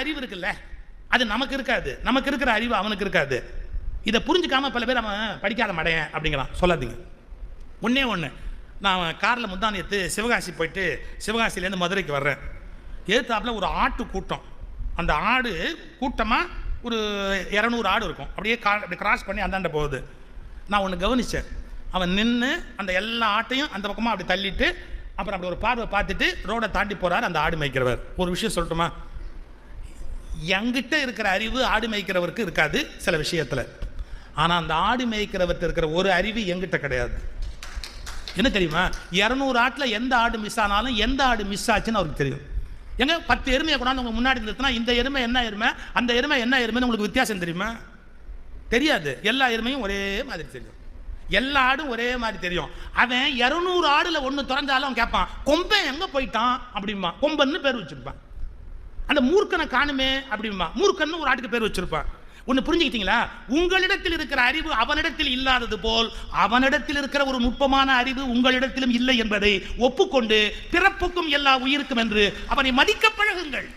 அறிவு இருக்குல்ல? அது நமக்கு இருக்காது. நமக்கு இருக்கிற அறிவு அவனுக்கு இருக்காது. இதை புரிஞ்சுக்காம பல பேர் அவன் படிக்காத மடையன் அப்படிங்கிறான் சொல்லாதீங்க. ஒன்றே ஒன்று நான் காரில் முந்தானியத்து சிவகாசி போயிட்டு சிவகாசிலேருந்து மதுரைக்கு வர்றேன். எதிர்த்தாப்புல ஒரு ஆட்டு கூட்டம். அந்த ஆடு கூட்டமாக ஒரு இரநூறு ஆடு இருக்கும். அப்படியே கா அப்படி கிராஸ் பண்ணி அந்தாண்ட போகுது. நான் ஒன்று கவனித்தேன் அவன் நின்று அந்த எல்லா ஆட்டையும் அந்த பக்கமாக அப்படி தள்ளிட்டு அப்புறம் அப்படி ஒரு பார்வை பார்த்துட்டு ரோடை தாண்டி போகிறார் அந்த ஆடு மேய்க்கிறவர். ஒரு விஷயம் சொல்லட்டுமா? என்கிட்ட இருக்கிற அறிவு ஆடு மேய்க்கிறவருக்கு இருக்காது சில விஷயத்தில். ஆனால் அந்த ஆடு மேய்க்கிறவர்கிட்ட இருக்கிற ஒரு அறிவு எங்கிட்ட கிடையாது. என்ன தெரியுமா? இரநூறு ஆட்டில் எந்த ஆடு மிஸ் ஆனாலும் எந்த ஆடு மிஸ் ஆச்சுன்னு அவருக்கு தெரியும். எங்க பத்து எருமையை கொண்டாந்து உங்க முன்னாடி நிறுத்தினா இந்த எருமை என்ன எருமை? அந்த எருமை என்ன எருமைன்னு உங்களுக்கு வித்தியாசம் தெரியுமா? தெரியாது. எல்லா எருமையும் ஒரே மாதிரி தெரியும். எல்லா ஆடும் ஒரே மாதிரி தெரியும். அவன் இரநூறு ஆடுல ஒன்று திறந்தாலும் கேட்பான் கொம்பன் எங்க போயிட்டான்? அப்படிம்பான். கொம்பன்னு பேர் வச்சிருப்பான். அந்த மூர்க்கனை காணுமே அப்படிமா மூர்க்கன்னு ஒரு ஆட்டுக்கு பேர் வச்சிருப்பான். ஒன்று புரிஞ்சுக்கிட்டீங்களா? உங்களிடத்தில் இருக்கிற அறிவு அவனிடத்தில் இல்லாதது போல் அவனிடத்தில் இருக்கிற ஒரு நுட்பமான அறிவு உங்களிடத்திலும் இல்லை என்பதை ஒப்புக்கொண்டு பிறப்புக்கும் எல்லா உயிருக்கும் என்று அவனை மதிக்க பழகுங்கள்.